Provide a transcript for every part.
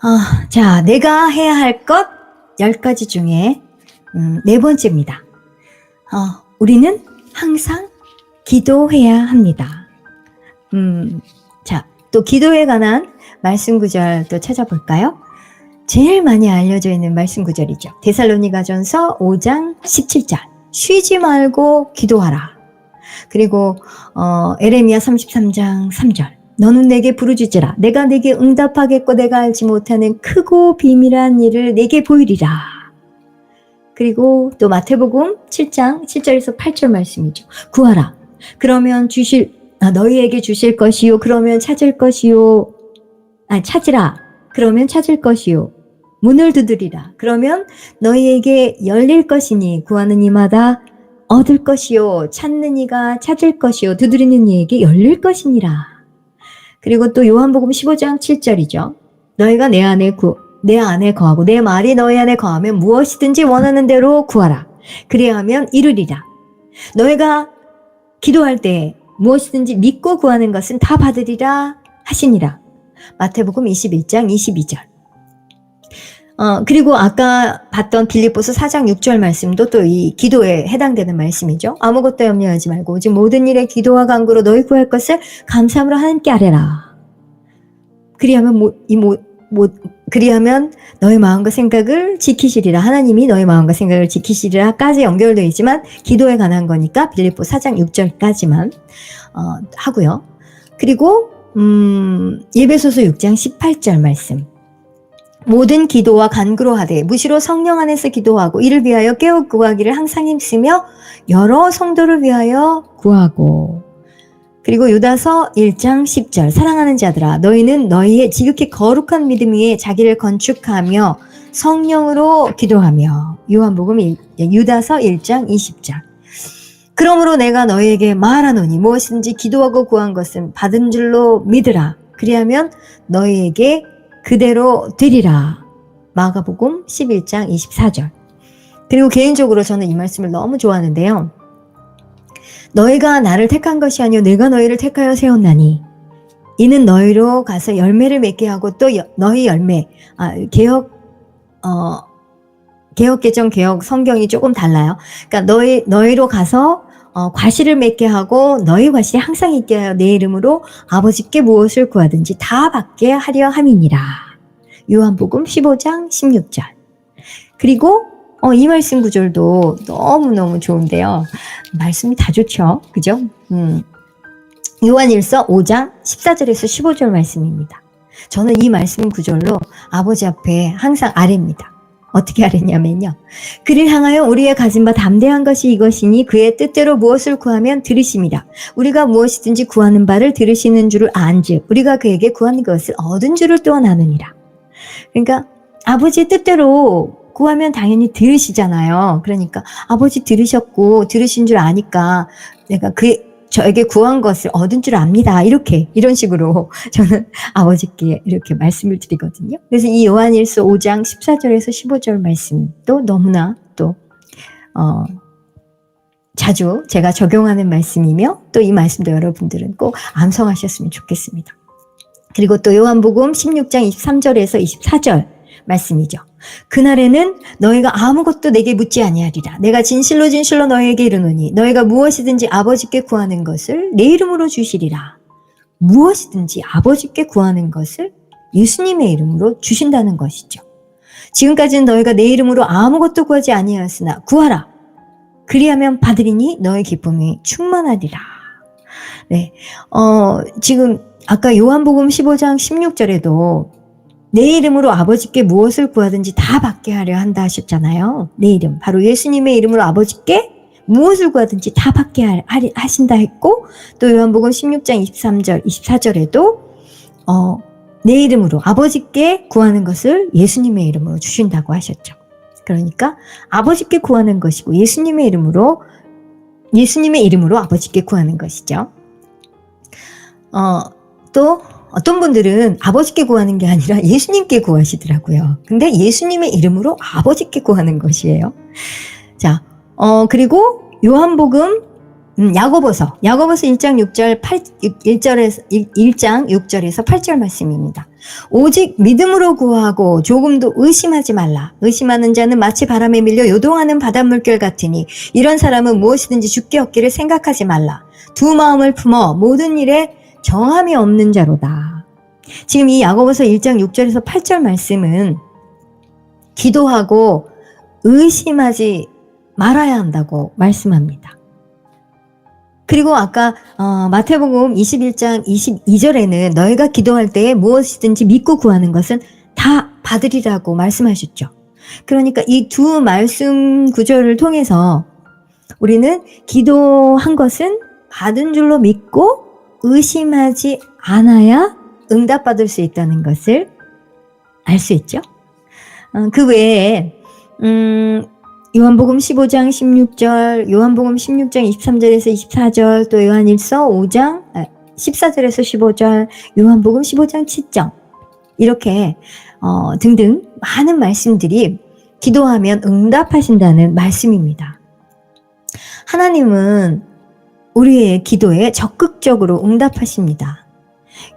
아, 자, 내가 해야 할 것 10가지 중에 음, 네 번째입니다. 어, 우리는 항상 기도해야 합니다. 음, 자, 또 기도에 관한 말씀 구절 또 찾아볼까요? 제일 많이 알려져 있는 말씀 구절이죠. 데살로니가전서 5장 17절. 쉬지 말고 기도하라. 그리고 어, 에레미야 33장 3절. 너는 내게 부르짖으라. 내가 내게 응답하겠고 내가 알지 못하는 크고 비밀한 일을 내게 보이리라. 그리고 또 마태복음 7장 7절에서 8절 말씀이죠. 구하라. 그러면 주실 아, 너희에게 주실 것이요. 그러면 찾을 것이요. 아, 찾으라. 그러면 찾을 것이요. 문을 두드리라. 그러면 너희에게 열릴 것이니 구하는 이마다 얻을 것이요. 찾는 이가 찾을 것이요. 두드리는 이에게 열릴 것이니라. 그리고 또 요한복음 15장 7절이죠. 너희가 내 안에 구, 내 안에 거하고 내 말이 너희 안에 거하면 무엇이든지 원하는 대로 구하라. 그리하면 이루리라. 너희가 기도할 때 무엇이든지 믿고 구하는 것은 다 받으리라 하시니라. 마태복음 21장 22절. 어, 그리고 아까 봤던 빌립보서 4장 6절 말씀도 또 이 기도에 해당되는 말씀이죠. 아무것도 염려하지 말고 오직 모든 일에 기도와 간구로 너희 구할 것을 감사함으로 하나님께 아뢰라. 그리하면 뭐, 이 뭐, 뭐, 그리하면 너의 마음과 생각을 지키시리라. 하나님이 너의 마음과 생각을 지키시리라까지 연결되어 있지만 기도에 관한 거니까 빌립보 4장 6절까지만 어, 하고요. 그리고 음, 예배소서 6장 18절 말씀. 모든 기도와 간구로 하되 무시로 성령 안에서 기도하고 이를 위하여 깨어 구하기를 항상 힘쓰며 여러 성도를 위하여 구하고. 그리고 유다서 1장 10절 사랑하는 자들아 너희는 너희의 지극히 거룩한 믿음 위에 자기를 건축하며 성령으로 기도하며. 요한복음 일- 유다서 1장 20절. 그러므로 내가 너희에게 말하노니 무엇이든지 기도하고 구한 것은 받은 줄로 믿으라. 그리하면 너희에게 그대로 되리라. 마가복음 11장 24절. 그리고 개인적으로 저는 이 말씀을 너무 좋아하는데요. 너희가 나를 택한 것이 아니요 내가 너희를 택하여 세웠나니 이는 너희로 가서 열매를 맺게 하고 또 여- 너희 열매 아 개혁 어 개혁 개정 개혁 성경이 조금 달라요. 그러니까 너희 너희로 가서 어, 과실을 맺게 하고 너희 과실이 항상 있게 하여 내 이름으로 아버지께 무엇을 구하든지 다 받게 하려 함이니라. 요한복음 15장 16절. 그리고 어, 이 말씀 구절도 너무너무 좋은데요. 말씀이 다 좋죠. 그죠? 음. 요한일서 5장 14절에서 15절 말씀입니다. 저는 이 말씀 구절로 아버지 앞에 항상 아뢰입니다. 어떻게 아뢰냐면요. 그를 향하여 우리의 가진 바 담대한 것이 이것이니 그의 뜻대로 무엇을 구하면 들으심이라. 우리가 무엇이든지 구하는 바를 들으시는 줄을 안즉 우리가 그에게 구하는 것을 얻은 줄을 또한 아느니라. 그러니까 아버지의 뜻대로 구하면 당연히 들으시잖아요. 그러니까 아버지 들으셨고 들으신 줄 아니까 내가 그 저에게 구한 것을 얻은 줄 압니다. 이렇게 이런 식으로 저는 아버지께 이렇게 말씀을 드리거든요. 그래서 이 요한일서 5장 14절에서 15절 말씀도 너무나 또 어, 자주 제가 적용하는 말씀이며 또 이 말씀도 여러분들은 꼭 암송하셨으면 좋겠습니다. 그리고 또 요한복음 16장 23절에서 24절 말씀이죠. 그날에는 너희가 아무것도 내게 묻지 아니하리라. 내가 진실로 진실로 너희에게 이르노니 너희가 무엇이든지 아버지께 구하는 것을 내 이름으로 주시리라. 무엇이든지 아버지께 구하는 것을 예수님의 이름으로 주신다는 것이죠. 지금까지는 너희가 내 이름으로 아무것도 구하지 아니하였으나 구하라. 그리하면 받으리니 너의 기쁨이 충만하리라. 네. 어, 지금 아까 요한복음 15장 16절에도 내 이름으로 아버지께 무엇을 구하든지 다 받게 하려 한다 하셨잖아요. 내 이름. 바로 예수님의 이름으로 아버지께 무엇을 구하든지 다 받게 하신다 했고, 또 요한복음 16장 23절, 24절에도, 어, 내 이름으로 아버지께 구하는 것을 예수님의 이름으로 주신다고 하셨죠. 그러니까 아버지께 구하는 것이고 예수님의 이름으로, 예수님의 이름으로 아버지께 구하는 것이죠. 어, 또 어떤 분들은 아버지께 구하는 게 아니라 예수님께 구하시더라고요. 근데 예수님의 이름으로 아버지께 구하는 것이에요. 자, 어, 그리고 요한복음 음, 야고보서, 야고보서 1장 6절 8, 1절에서 1 장 6절에서 8절 말씀입니다. 오직 믿음으로 구하고 조금도 의심하지 말라. 의심하는 자는 마치 바람에 밀려 요동하는 바닷물결 같으니 이런 사람은 무엇이든지 죽게 얻기를 생각하지 말라. 두 마음을 품어 모든 일에 정함이 없는 자로다. 지금 이 야고보서 1장 6절에서 8절 말씀은 기도하고 의심하지 말아야 한다고 말씀합니다. 그리고 아까 어, 마태복음 21장 22절에는 너희가 기도할 때에 무엇이든지 믿고 구하는 것은 다 받으리라고 말씀하셨죠. 그러니까 이 두 말씀 구절을 통해서 우리는 기도한 것은 받은 줄로 믿고 의심하지 않아야 응답받을 수 있다는 것을 알 수 있죠. 어, 그 외에 음, 요한복음 15장 16절, 요한복음 16장 23절에서 24절, 또 요한일서 5장 14절에서 15절, 요한복음 15장 7절 이렇게 어, 등등 많은 말씀들이 기도하면 응답하신다는 말씀입니다. 하나님은 우리의 기도에 적극적으로 응답하십니다.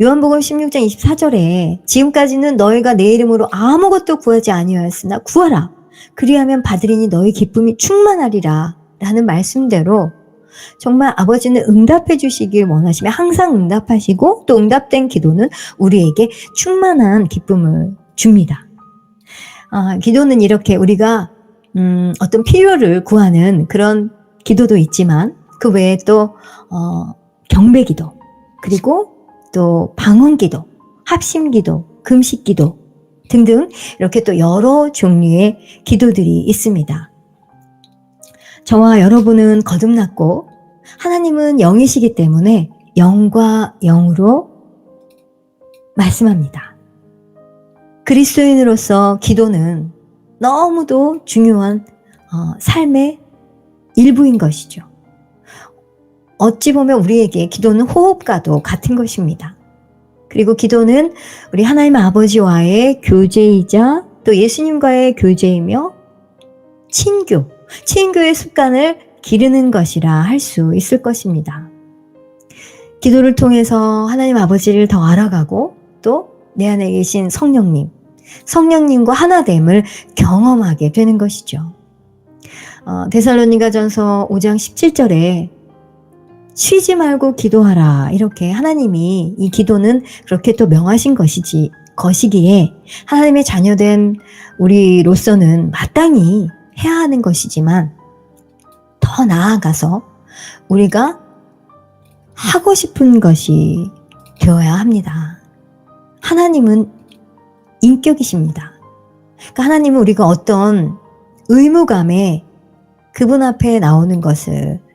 요한복음 16장 24절에 지금까지는 너희가 내 이름으로 아무것도 구하지 아니하였으나 구하라. 그리하면 받으리니 너희 기쁨이 충만하리라. 라는 말씀대로 정말 아버지는 응답해 주시길 원하시며 항상 응답하시고 또 응답된 기도는 우리에게 충만한 기쁨을 줍니다. 아, 기도는 이렇게 우리가 음, 어떤 필요를 구하는 그런 기도도 있지만 그 외에 또 어, 경배 기도 그리고 또 방언 기도, 합심 기도, 금식 기도 등등 이렇게 또 여러 종류의 기도들이 있습니다. 저와 여러분은 거듭났고 하나님은 영이시기 때문에 영과 영으로 말씀합니다. 그리스도인으로서 기도는 너무도 중요한 어, 삶의 일부인 것이죠. 어찌 보면 우리에게 기도는 호흡과도 같은 것입니다. 그리고 기도는 우리 하나님 아버지와의 교제이자 또 예수님과의 교제이며 친교, 친교의 습관을 기르는 것이라 할 수 있을 것입니다. 기도를 통해서 하나님 아버지를 더 알아가고 또 내 안에 계신 성령님, 성령님과 하나됨을 경험하게 되는 것이죠. 어, 데살로니가 전서 5장 17절에 쉬지 말고 기도하라. 이렇게 하나님이 이 기도는 그렇게 또 명하신 것이지, 것이기에 하나님의 자녀된 우리로서는 마땅히 해야 하는 것이지만 더 나아가서 우리가 하고 싶은 것이 되어야 합니다. 하나님은 인격이십니다. 그러니까 하나님은 우리가 어떤 의무감에 그분 앞에 나오는 것을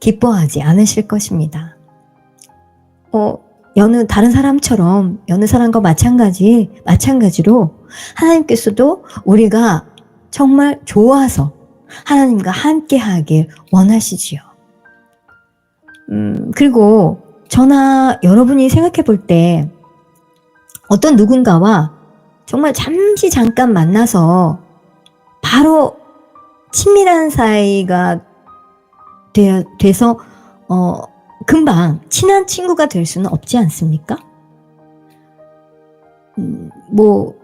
기뻐하지 않으실 것입니다. 어, 여느 다른 사람처럼 여느 사람과 마찬가지 마찬가지로 하나님께서도 우리가 정말 좋아서 하나님과 함께 하길 원하시지요. 음, 그리고 저나 여러분이 생각해 볼 때 어떤 누군가와 정말 잠시 잠깐 만나서 바로 친밀한 사이가 되, 돼 서 어, 금방 친한 친구가 될 수는 없지 않습니까? 음, 뭐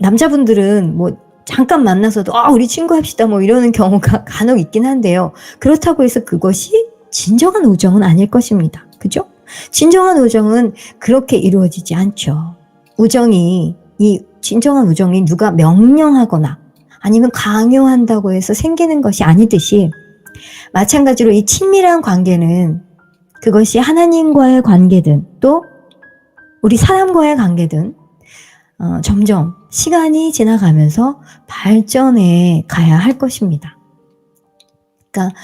남자분들은 뭐 잠깐 만나서도 아 우리 친구 합시다 뭐 이러는 경우가 간혹 있긴 한데요. 그렇다고 해서 그것이 진정한 우정은 아닐 것입니다. 그죠? 진정한 우정은 그렇게 이루어지지 않죠. 우정이 이 진정한 우정이 누가 명령하거나 아니면 강요한다고 해서 생기는 것이 아니듯이 마찬가지로 이 친밀한 관계는 그것이 하나님과의 관계든 또 우리 사람과의 관계든 어, 점점 시간이 지나가면서 발전해 가야 할 것입니다. 그러니까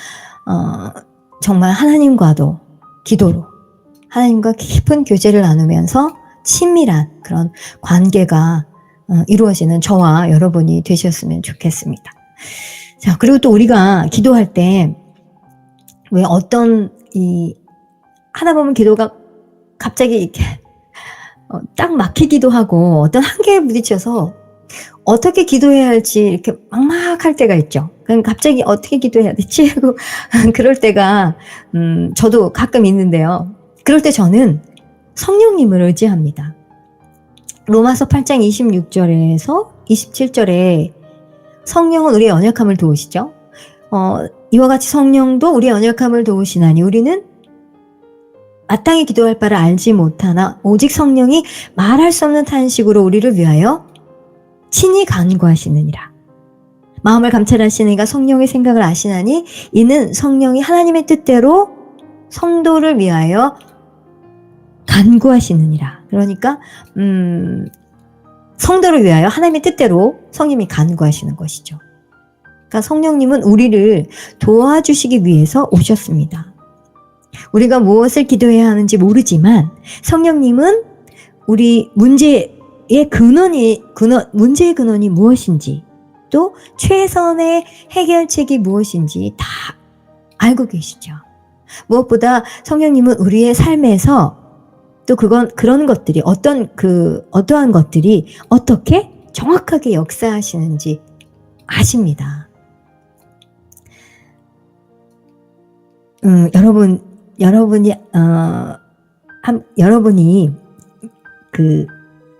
어, 정말 하나님과도 기도로 하나님과 깊은 교제를 나누면서 친밀한 그런 관계가 어, 이루어지는 저와 여러분이 되셨으면 좋겠습니다. 자, 그리고 또 우리가 기도할 때 왜 어떤 이 하다 보면 기도가 갑자기 이렇게 어, 딱 막히기도 하고 어떤 한계에 부딪혀서 어떻게 기도해야 할지 이렇게 막막할 때가 있죠. 그럼 갑자기 어떻게 기도해야 되지? 하고 그럴 때가 음, 저도 가끔 있는데요. 그럴 때 저는 성령님을 의지합니다. 로마서 8장 26절에서 27절에 성령은 우리의 언약함을 도우시죠. 어, 이와 같이 성령도 우리의 언약함을 도우시나니 우리는 마땅히 기도할 바를 알지 못하나 오직 성령이 말할 수 없는 탄식으로 우리를 위하여 친히 간구하시느니라. 마음을 감찰하시니가 성령의 생각을 아시나니 이는 성령이 하나님의 뜻대로 성도를 위하여 간구하시느니라. 그러니까 음, 성도를 위하여 하나님의 뜻대로 성님이 간구하시는 것이죠. 그러니까 성령님은 우리를 도와주시기 위해서 오셨습니다. 우리가 무엇을 기도해야 하는지 모르지만 성령님은 우리 문제의 근원이 근원 문제의 근원이 무엇인지 또 최선의 해결책이 무엇인지 다 알고 계시죠. 무엇보다 성령님은 우리의 삶에서 또 그건 그런 것들이 어떤 그 어떠한 것들이 어떻게 정확하게 역사하시는지 아십니다. 음, 여러분 여러분이 어, 한, 여러분이 그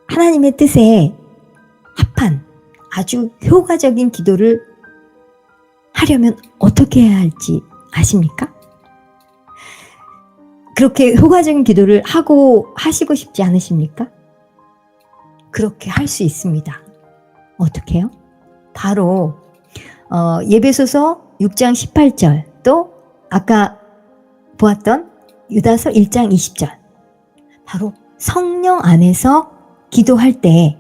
하나님의 뜻에 합한 아주 효과적인 기도를 하려면 어떻게 해야 할지 아십니까? 그렇게 효과적인 기도를 하고 하시고 싶지 않으십니까? 그렇게 할 수 있습니다. 어떻게요? 바로 어, 예배소서 6장 18절 또 아까 보았던 유다서 1장 20절 바로 성령 안에서 기도할 때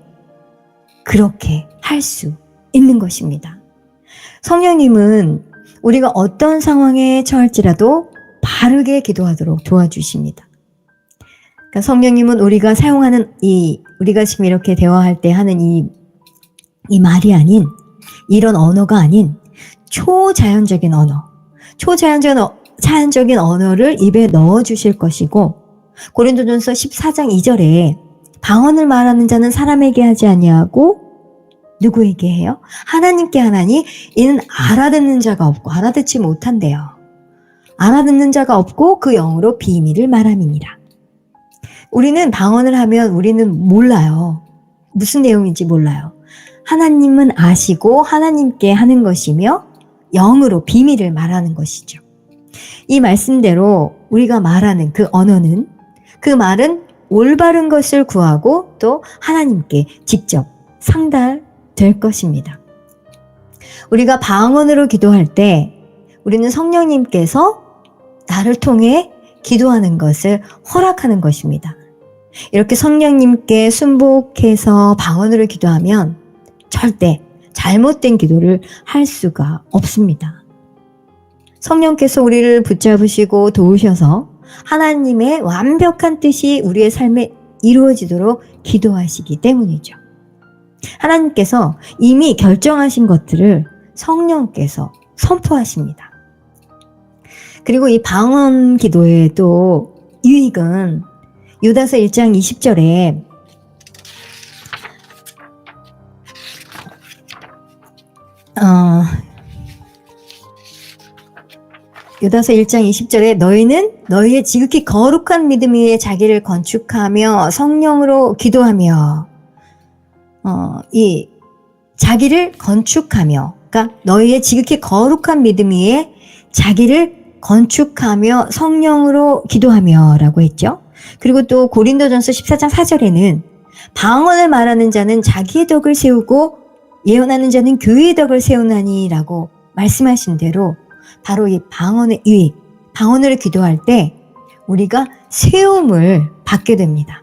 그렇게 할 수 있는 것입니다. 성령님은 우리가 어떤 상황에 처할지라도 바르게 기도하도록 도와주십니다. 그러니까 성령님은 우리가 사용하는 이 우리가 지금 이렇게 대화할 때 하는 이, 이 말이 아닌 이런 언어가 아닌 초자연적인 언어, 초자연적인 어, 자연적인 언어를 입에 넣어 주실 것이고 고린도전서 14장 2절에 방언을 말하는 자는 사람에게 하지 아니하고 누구에게 해요? 하나님께 하나니 이는 알아듣는 자가 없고 알아듣지 못한대요. 알아듣는 자가 없고 그 영으로 비밀을 말함이니라. 우리는 방언을 하면 우리는 몰라요. 무슨 내용인지 몰라요. 하나님은 아시고 하나님께 하는 것이며 영으로 비밀을 말하는 것이죠. 이 말씀대로 우리가 말하는 그 언어는 그 말은 올바른 것을 구하고 또 하나님께 직접 상달될 것입니다. 우리가 방언으로 기도할 때 우리는 성령님께서 나를 통해 기도하는 것을 허락하는 것입니다. 이렇게 성령님께 순복해서 방언으로 기도하면 절대 잘못된 기도를 할 수가 없습니다. 성령께서 우리를 붙잡으시고 도우셔서 하나님의 완벽한 뜻이 우리의 삶에 이루어지도록 기도하시기 때문이죠. 하나님께서 이미 결정하신 것들을 성령께서 선포하십니다. 그리고 이 방언 기도의 또 유익은 유다서 1장 20절에 어, 유다서 1장 20절에 너희는 너희의 지극히 거룩한 믿음 위에 자기를 건축하며 성령으로 기도하며 어, 이 자기를 건축하며 그러니까 너희의 지극히 거룩한 믿음 위에 자기를 건축하며 성령으로 기도하며라고 했죠. 그리고 또 고린도전서 14장 4절에는 방언을 말하는 자는 자기의 덕을 세우고 예언하는 자는 교회의 덕을 세우나니라고 말씀하신 대로 바로 이 방언의 유익, 방언으로 기도할 때 우리가 세움을 받게 됩니다.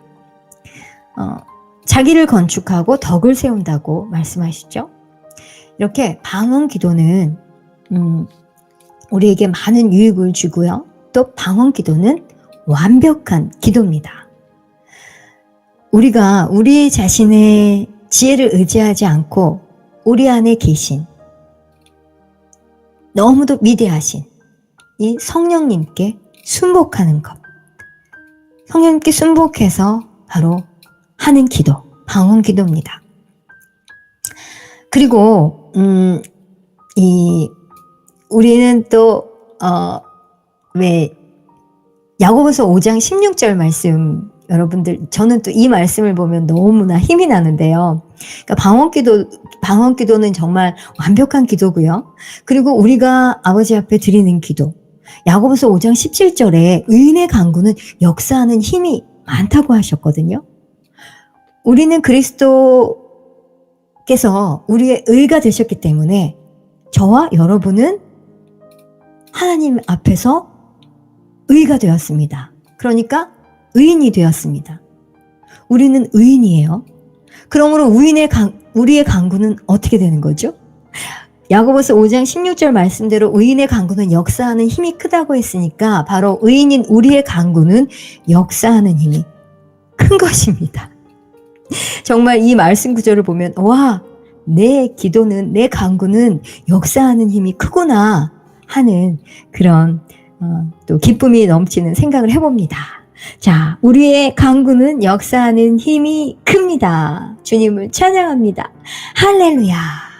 어, 자기를 건축하고 덕을 세운다고 말씀하시죠. 이렇게 방언 기도는 음, 우리에게 많은 유익을 주고요. 또 방언 기도는 완벽한 기도입니다. 우리가 우리 자신의 지혜를 의지하지 않고 우리 안에 계신 너무도 위대하신 이 성령님께 순복하는 것. 성령님께 순복해서 바로 하는 기도, 방언 기도입니다. 그리고 음, 이 우리는 또 어 왜 야고보서 5장 16절 말씀 여러분들 저는 또 이 말씀을 보면 너무나 힘이 나는데요. 그러니까 방언 기도 방언 기도는 정말 완벽한 기도고요. 그리고 우리가 아버지 앞에 드리는 기도. 야고보서 5장 17절에 의인의 강구는 역사하는 힘이 많다고 하셨거든요. 우리는 그리스도께서 우리의 의가 되셨기 때문에 저와 여러분은 하나님 앞에서 의가 되었습니다. 그러니까 의인이 되었습니다. 우리는 의인이에요. 그러므로 우인의 강, 우리의 강구는 어떻게 되는 거죠? 야고보서 5장 16절 말씀대로 의인의 강구는 역사하는 힘이 크다고 했으니까 바로 의인인 우리의 강구는 역사하는 힘이 큰 것입니다. 정말 이 말씀 구절을 보면 와, 내 기도는 내 강구는 역사하는 힘이 크구나 하는 그런 어, 또 기쁨이 넘치는 생각을 해봅니다. 자, 우리의 강구는 역사하는 힘이 큽니다. 주님을 찬양합니다. 할렐루야.